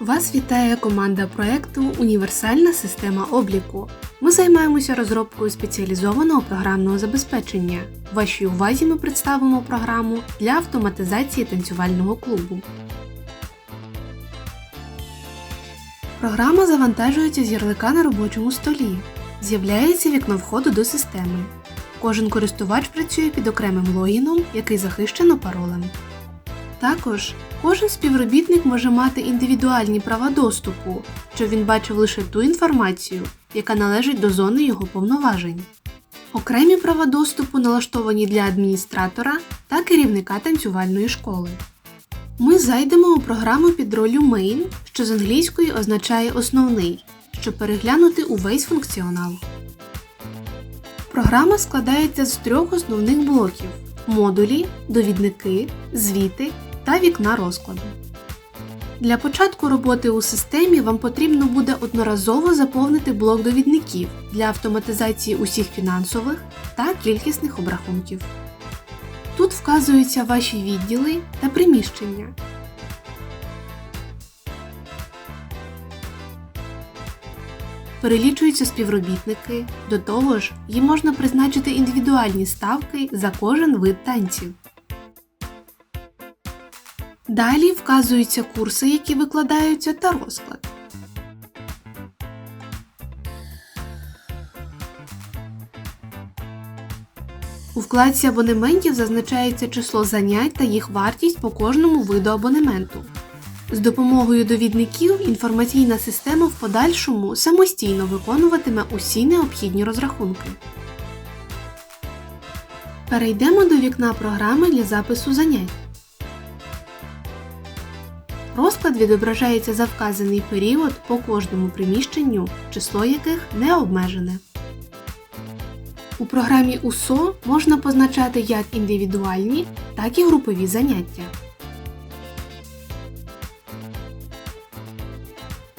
Вас вітає команда проекту Універсальна система обліку. Ми займаємося розробкою спеціалізованого програмного забезпечення. Вашій увазі ми представимо програму для автоматизації танцювального клубу. Програма завантажується з ярлика на робочому столі. З'являється вікно входу до системи. Кожен користувач працює під окремим логіном, який захищено паролем. Також кожен співробітник може мати індивідуальні права доступу, щоб він бачив лише ту інформацію, яка належить до зони його повноважень. Окремі права доступу налаштовані для адміністратора та керівника танцювальної школи. Ми зайдемо у програму під ролью Main, що з англійської означає основний, щоб переглянути увесь функціонал. Програма складається з трьох основних блоків модулі, довідники, звіти та вікна розкладу. Для початку роботи у системі вам потрібно буде одноразово заповнити блок довідників для автоматизації усіх фінансових та кількісних обрахунків. Тут вказуються ваші відділи та приміщення. Перелічуються співробітники, до того ж, їм можна призначити індивідуальні ставки за кожен вид танців. Далі вказуються курси, які викладаються, та розклад. У вкладці абонементів зазначається число занять та їх вартість по кожному виду абонементу. З допомогою довідників інформаційна система в подальшому самостійно виконуватиме усі необхідні розрахунки. Перейдемо до вікна програми для запису занять. Розклад відображається за вказаний період по кожному приміщенню, число яких не обмежене. У програмі УСО можна позначати як індивідуальні, так і групові заняття.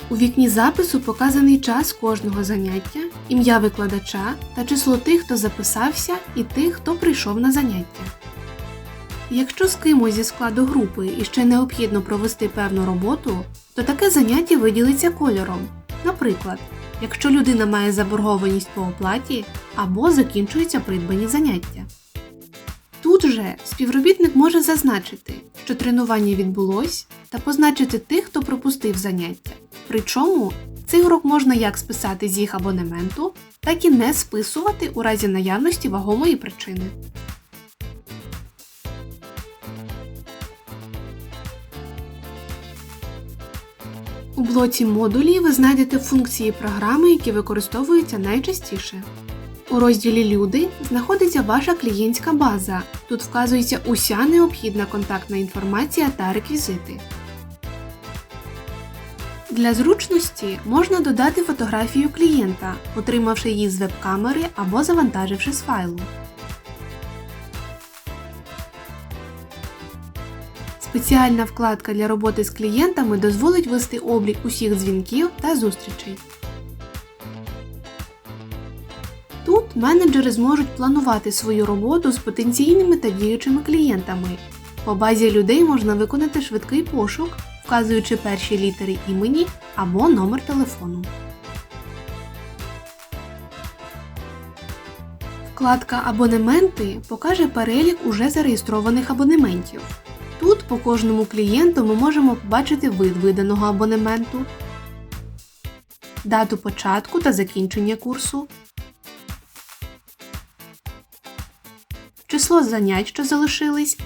У вікні запису показаний час кожного заняття, ім'я викладача та число тих, хто записався, і тих, хто прийшов на заняття. Якщо з кимось зі складу групи і ще необхідно провести певну роботу, то таке заняття виділиться кольором. Наприклад, якщо людина має заборгованість по оплаті або закінчуються придбані заняття. Тут же співробітник може зазначити, що тренування відбулось, та позначити тих, хто пропустив заняття. Причому цей урок можна як списати з їх абонементу, так і не списувати у разі наявності вагомої причини. Блоці модулі ви знайдете функції програми, які використовуються найчастіше. У розділі Люди знаходиться ваша клієнтська база. Тут вказується уся необхідна контактна інформація та реквізити. Для зручності можна додати фотографію клієнта, отримавши її з веб-камери або завантаживши з файлу. Спеціальна вкладка для роботи з клієнтами дозволить вести облік усіх дзвінків та зустрічей. Тут менеджери зможуть планувати свою роботу з потенційними та діючими клієнтами. По базі людей можна виконати швидкий пошук, вказуючи перші літери імені або номер телефону. Вкладка Абонементи покаже перелік уже зареєстрованих абонементів. По кожному клієнту ми можемо побачити вид виданого абонементу, дату початку та закінчення курсу, число занять, що залишились,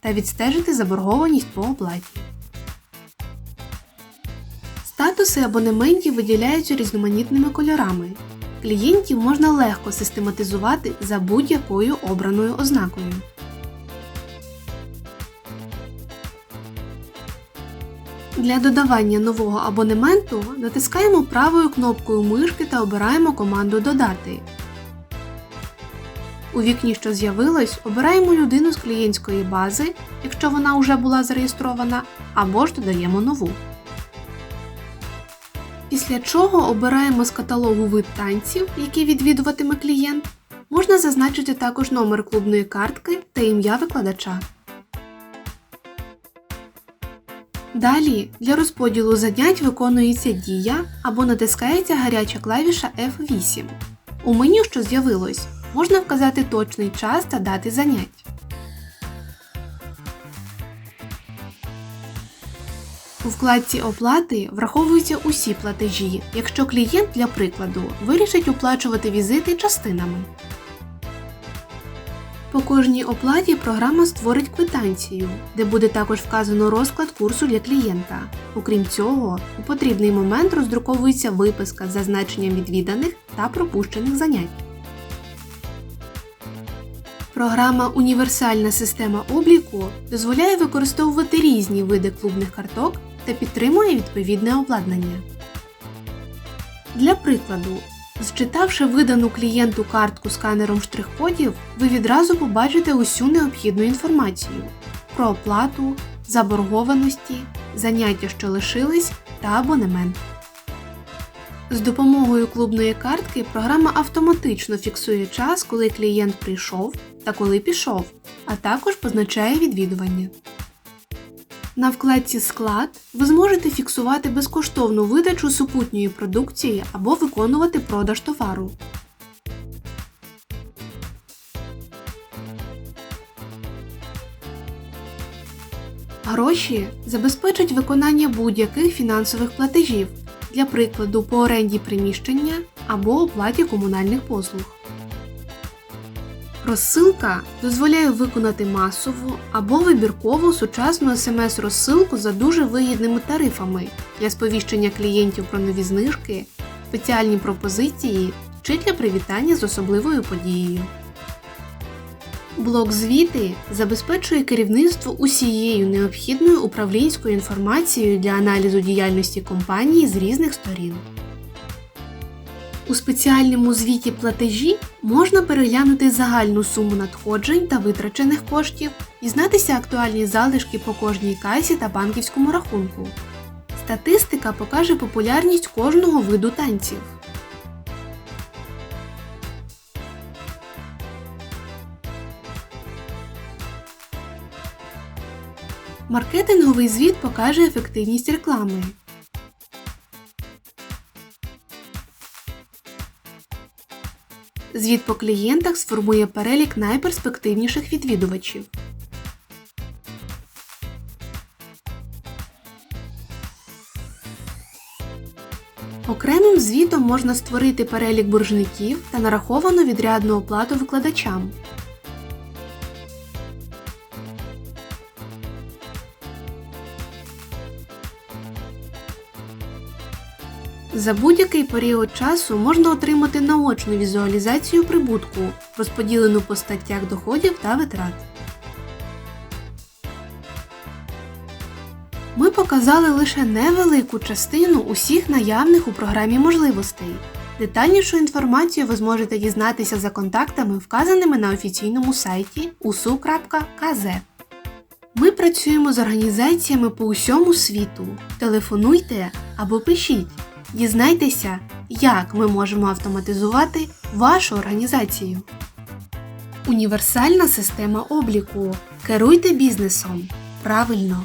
та відстежити заборгованість по оплаті. Статуси абонементів виділяються різноманітними кольорами. Клієнтів можна легко систематизувати за будь-якою обраною ознакою. Для додавання нового абонементу натискаємо правою кнопкою мишки та обираємо команду Додати. У вікні, що з'явилось, обираємо людину з клієнтської бази, якщо вона вже була зареєстрована, або ж додаємо нову. Після чого обираємо з каталогу вид танців, які відвідуватиме клієнт. Можна зазначити також номер клубної картки та ім'я викладача. Далі для розподілу занять виконується дія або натискається гаряча клавіша F8. У меню, що з'явилось, можна вказати точний час та дати занять. У вкладці Оплати враховуються усі платежі, якщо клієнт, для прикладу, вирішить оплачувати візити частинами. По кожній оплаті програма створить квитанцію, де буде також вказано розклад курсу для клієнта. Окрім цього, у потрібний момент роздруковується виписка з зазначенням відвіданих та пропущених занять. Програма Універсальна система обліку дозволяє використовувати різні види клубних карток та підтримує відповідне обладнання. Для прикладу, зчитавши видану клієнту картку сканером штрих-кодів, ви відразу побачите усю необхідну інформацію про оплату, заборгованості, заняття, що лишились, та абонемент. З допомогою клубної картки програма автоматично фіксує час, коли клієнт прийшов та коли пішов, а також позначає відвідування. На вкладці Склад ви зможете фіксувати безкоштовну видачу супутньої продукції або виконувати продаж товару. Гроші забезпечать виконання будь-яких фінансових платежів, для прикладу по оренді приміщення або оплаті комунальних послуг. Розсилка дозволяє виконати масову або вибіркову сучасну смс-розсилку за дуже вигідними тарифами для сповіщення клієнтів про нові знижки, спеціальні пропозиції чи для привітання з особливою подією. Блок звіти забезпечує керівництво усією необхідною управлінською інформацією для аналізу діяльності компанії з різних сторін. У спеціальному звіті платежі можна переглянути загальну суму надходжень та витрачених коштів, дізнатися актуальні залишки по кожній касі та банківському рахунку. Статистика покаже популярність кожного виду танців. Маркетинговий звіт покаже ефективність реклами. Звіт по клієнтах сформує перелік найперспективніших відвідувачів. Окремим звітом можна створити перелік боржників та нараховану відрядну оплату викладачам. За будь-який період часу можна отримати наочну візуалізацію прибутку, розподілену по статтях доходів та витрат. Ми показали лише невелику частину усіх наявних у програмі можливостей. Детальнішу інформацію ви зможете дізнатися за контактами, вказаними на офіційному сайті usu.kz. Ми працюємо з організаціями по усьому світу. Телефонуйте або пишіть. Дізнайтеся, як ми можемо автоматизувати вашу організацію. Універсальна система обліку. Керуйте бізнесом. Правильно!